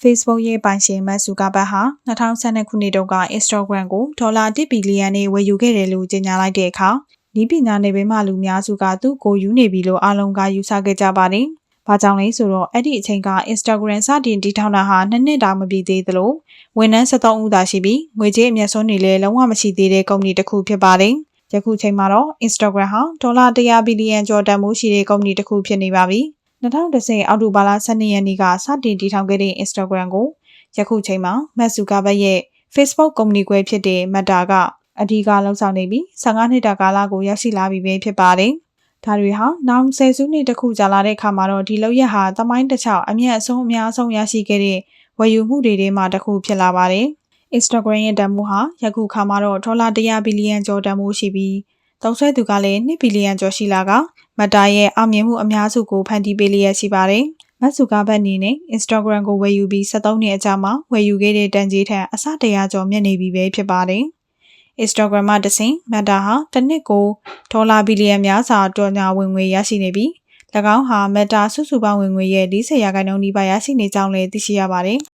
Facebook ရဲ့ပိုင်ရှင်မတ်ဆူကာဘတ်ဟာ2012ခုနှစ်တုန်းက Instagram ကိုဒေါ်လာ1ဘီလီယံနဲ့ဝယ်ယူခဲ့တယ်လို့ကြေညာလိုက်တဲ့အခါဤပညာနယ်ပယ်မှလူများစုကသူ့ကိုယူနေပြီလို့အလုံးကယူဆခဲ့ကြပါတယ်။ဘာကြောင့်လဲဆိုတော့အဲ့ဒီအချိန်က Instagram စတင်တည်ထောင်တာဟာနှစ်နှစ်တောင်မပြည့်သေးသလိုဝန်ထမ်း73ဦးသာရှိပြီးငွေကြေးအမျက်စွန်းတွေလည်းလုံးဝမရှိသေးတဲ့ကုမ္ပဏီတစ်ခုဖြစ်ပါတယ်။ယခုချိန်မှာတော့ Instagram ဟာဒေါ်လာ100ဘီလီယံကျော်တန်ဖိုးရှိတဲ့ကုမ္ပဏီတစ်ခုဖြစ်နေပါပြီ။ 2010အောက်တိုဘာလ12ရက်နေ့ကစတင်တည်ထောင်ခဲ့တဲ့ Instagram ကိုယခုချိန်မှာမတ်ဆူကာဘတ်ရဲ့ Facebook ကုမ္ပဏီခွဲဖြစ်တဲ့ Meta ကအဓိကလှုပ်ဆောင်နေပြီး15နှစ်တာကာလကိုရောက်ရှိလာပြီပဲဖြစ်ပါတယ်။ဒါတွေဟာနောက်ဆယ်စုနှစ်တစ်ခုကြာလာတဲ့အခါမှာတော့ဒီလောက်ရက်ဟာသမိုင်းတစ်ချောင်းအမြတ်အဆုံးအများဆုံးရရှိခဲ့တဲ့ဝယ်ယူမှုတွေထဲမှာတစ်ခုဖြစ်လာပါတယ်။ Instagram ရဲ့တန်ဖိုးဟာယခုခါမှာတော့ဒေါ်လာ100ဘီလီယံကျော်တန်ဖိုးရှိပြီးသုံးစွဲသူကလည်း2ဘီလီယံကျော်ရှိလာက မတာရဲ့အောင်မြင်မှုအများစုကိုဖန်တီးပေးလျက်ရှိပါတယ်။မတ်ဆူကာဘတ်အနေနဲ့ Instagram ကိုဝယ်ယူပြီး73နှစ်အကြာမှာဝယ်ယူခဲ့တဲ့တန်ကြေးထက်အဆတရာကျော်မြင့်နေပြီပဲဖြစ်ပါတယ်။ Instagram မှာတဆင် Meta ဟာတစ်နှစ်ကိုဒေါ်လာဘီလီယံများစွာတော်ညာဝင်ငွေရရှိနေပြီး၎င်းဟာ Meta စုစုပေါင်းဝင်ငွေရဲ့40ရာခိုင်နှုန်းနီးပါးရရှိနေကြောင်းလည်းသိရှိရပါတယ်။